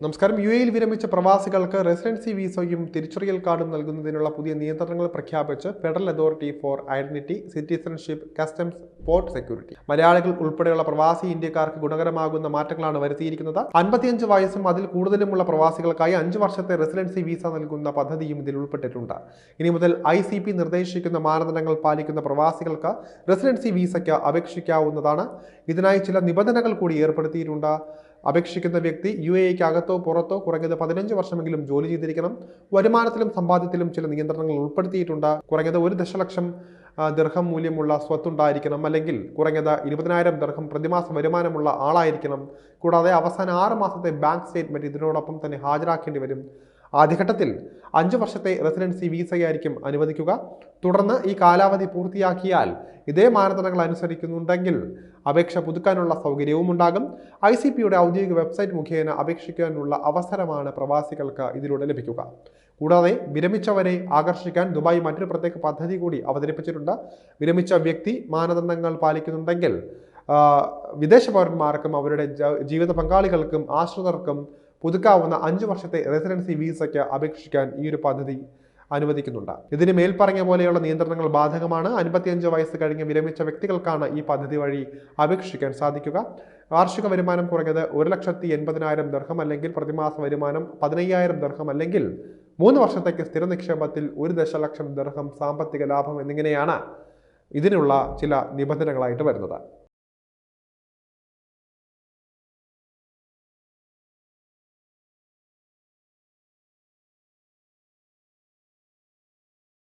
നമസ്കാരം. യു എയിൽ വിരമിച്ച പ്രവാസികൾക്ക് റെസിഡൻസി വിസയും തിരിച്ചറിയൽ കാർഡും നൽകുന്നതിനുള്ള പുതിയ നിയന്ത്രണങ്ങൾ പ്രഖ്യാപിച്ച് federal authority for identity citizenship customs port security. മലയാളികൾ ഉൾപ്പെടെയുള്ള പ്രവാസി ഇന്ത്യക്കാർക്ക് ഗുണകരമാകുന്ന മാറ്റങ്ങളാണ് വരുത്തിയിരിക്കുന്നത്. അൻപത്തിയഞ്ച് വയസ്സും അതിൽ കൂടുതലുമുള്ള പ്രവാസികൾക്കായി അഞ്ച് വർഷത്തെ റെസിഡൻസി വിസ നൽകുന്ന പദ്ധതിയും ഇതിൽ ഉൾപ്പെട്ടിട്ടുണ്ട്. ഇനി മുതൽ ഐ സി പി നിർദ്ദേശിക്കുന്ന മാനദണ്ഡങ്ങൾ പാലിക്കുന്ന പ്രവാസികൾക്ക് റെസിഡൻസി വിസയ്ക്ക് അപേക്ഷിക്കാവുന്നതാണ്. ഇതിനായി ചില നിബന്ധനകൾ കൂടി ഏർപ്പെടുത്തിയിട്ടുണ്ട്. അപേക്ഷിക്കുന്ന വ്യക്തി യു എക്ക് അകത്തോ പുറത്തോ കുറഞ്ഞത് പതിനഞ്ച് വർഷമെങ്കിലും ജോലി ചെയ്തിരിക്കണം. വരുമാനത്തിലും സമ്പാദ്യത്തിലും ചില നിയന്ത്രണങ്ങൾ ഉൾപ്പെടുത്തിയിട്ടുണ്ട്. കുറഞ്ഞത് ഒരു ദശലക്ഷം ദീർഘം മൂല്യമുള്ള സ്വത്തുണ്ടായിരിക്കണം. അല്ലെങ്കിൽ കുറഞ്ഞത് ഇരുപതിനായിരം ദീർഘം പ്രതിമാസ വരുമാനമുള്ള ആളായിരിക്കണം. കൂടാതെ അവസാന ആറ് മാസത്തെ ബാങ്ക് സ്റ്റേറ്റ്മെന്റ് ഇതിനോടൊപ്പം തന്നെ ഹാജരാക്കേണ്ടി വരും. ആദ്യഘട്ടത്തിൽ അഞ്ച് വർഷത്തെ റെസിഡൻസി വിസയായിരിക്കും അനുവദിക്കുക. തുടർന്ന് ഈ കാലാവധി പൂർത്തിയാക്കിയാൽ ഇതേ മാനദണ്ഡങ്ങൾ അനുസരിക്കുന്നുണ്ടെങ്കിൽ അപേക്ഷ പുതുക്കാനുള്ള സൗകര്യവും ഉണ്ടാകും. ഐ സി പിയുടെ ഔദ്യോഗിക വെബ്സൈറ്റ് മുഖേന അപേക്ഷിക്കാനുള്ള അവസരമാണ് പ്രവാസികൾക്ക് ഇതിലൂടെ ലഭിക്കുക. കൂടാതെ വിരമിച്ചവരെ ആകർഷിക്കാൻ ദുബായ് മറ്റൊരു പ്രത്യേക പദ്ധതി കൂടി അവതരിപ്പിച്ചിട്ടുണ്ട്. വിരമിച്ച വ്യക്തി മാനദണ്ഡങ്ങൾ പാലിക്കുന്നുണ്ടെങ്കിൽ വിദേശ പൗരന്മാർക്കും അവരുടെ ജീവിത പങ്കാളികൾക്കും ആശ്രിതർക്കും പുതുക്കാവുന്ന അഞ്ച് വർഷത്തെ റെസിഡൻസി വിസയ്ക്ക് അപേക്ഷിക്കാൻ ഈ ഒരു പദ്ധതി അനുവദിക്കുന്നുണ്ട്. ഇതിന് മേൽപ്പറഞ്ഞ പോലെയുള്ള നിയന്ത്രണങ്ങൾ ബാധകമാണ്. അൻപത്തിയഞ്ച് വയസ്സ് കഴിഞ്ഞ് വിരമിച്ച വ്യക്തികൾക്കാണ് ഈ പദ്ധതി വഴി അപേക്ഷിക്കാൻ സാധിക്കുക. വാർഷിക വരുമാനം കുറഞ്ഞത് ഒരു ലക്ഷത്തി എൺപതിനായിരം ദർഹം അല്ലെങ്കിൽ പ്രതിമാസ വരുമാനം പതിനയ്യായിരം ദർഹം അല്ലെങ്കിൽ മൂന്ന് വർഷത്തേക്ക് സ്ഥിര നിക്ഷേപത്തിൽ ഒരു ദശലക്ഷം ദർഹം സാമ്പത്തിക ലാഭം എന്നിങ്ങനെയാണ് ഇതിനുള്ള ചില നിബന്ധനകളായിട്ട് വരുന്നത്.